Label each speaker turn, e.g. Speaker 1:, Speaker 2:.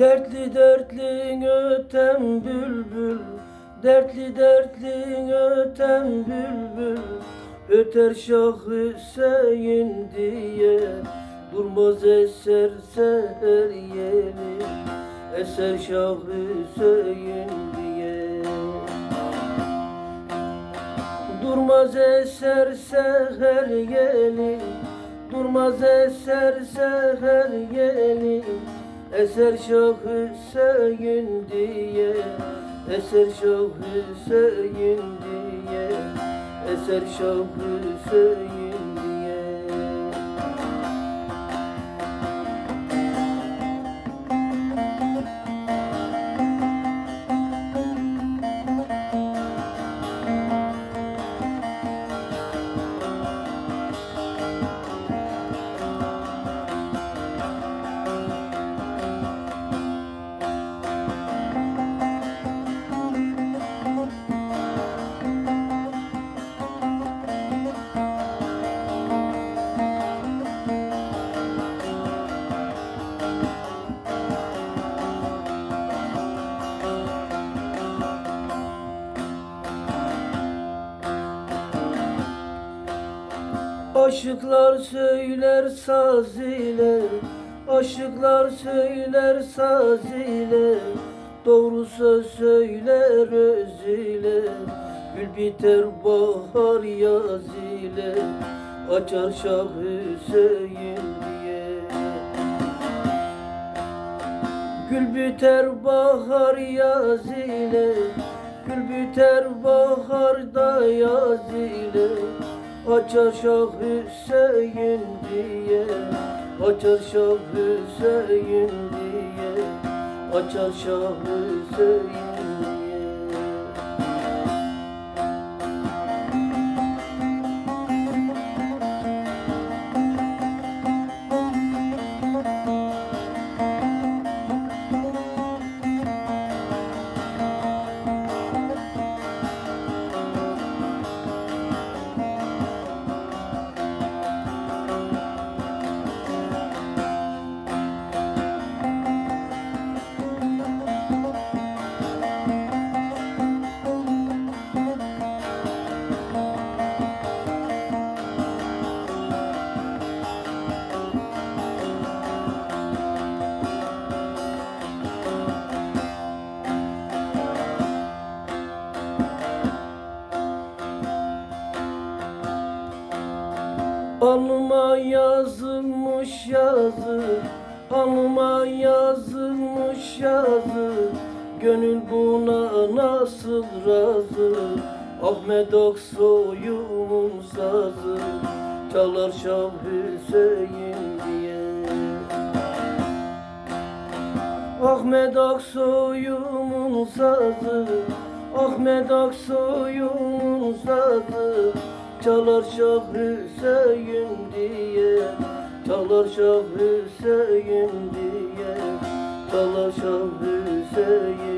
Speaker 1: Dertli dertli öten bülbül Dertli dertli öten bülbül. Öter Şah Hüseyin diye Durmaz eser seher yeli Eser Şah Hüseyin diye. Durmaz eser seher yeli Durmaz eser seher yeli Eser Şah Hüseyin diye Eser Şah Hüseyin diye Eser Şah Hüseyin Aşıklar söyler saz ile Aşıklar söyler saz ile Doğru söz söyler öz ile Gül biter bahar yaz ile Açar Şah Hüseyin diye. Gül biter bahar yaz ile Gül biter baharda yaz ile Açar Şah Hüseyin diye Açar Şah Hüseyin diye Açar Şah Hüseyin Alnıma yazılmış yazı Alnıma yazılmış yazı Gönül buna nasıl razı? Ahmet Aksoy'un sazı Çalar Şah Hüseyin diye. Ahmet Aksoy'un sazı Ahmet Aksoy'un sazı Çalar Şah Hüseyin diye Çalar Şah Hüseyin diye Çalar Şah Hüseyin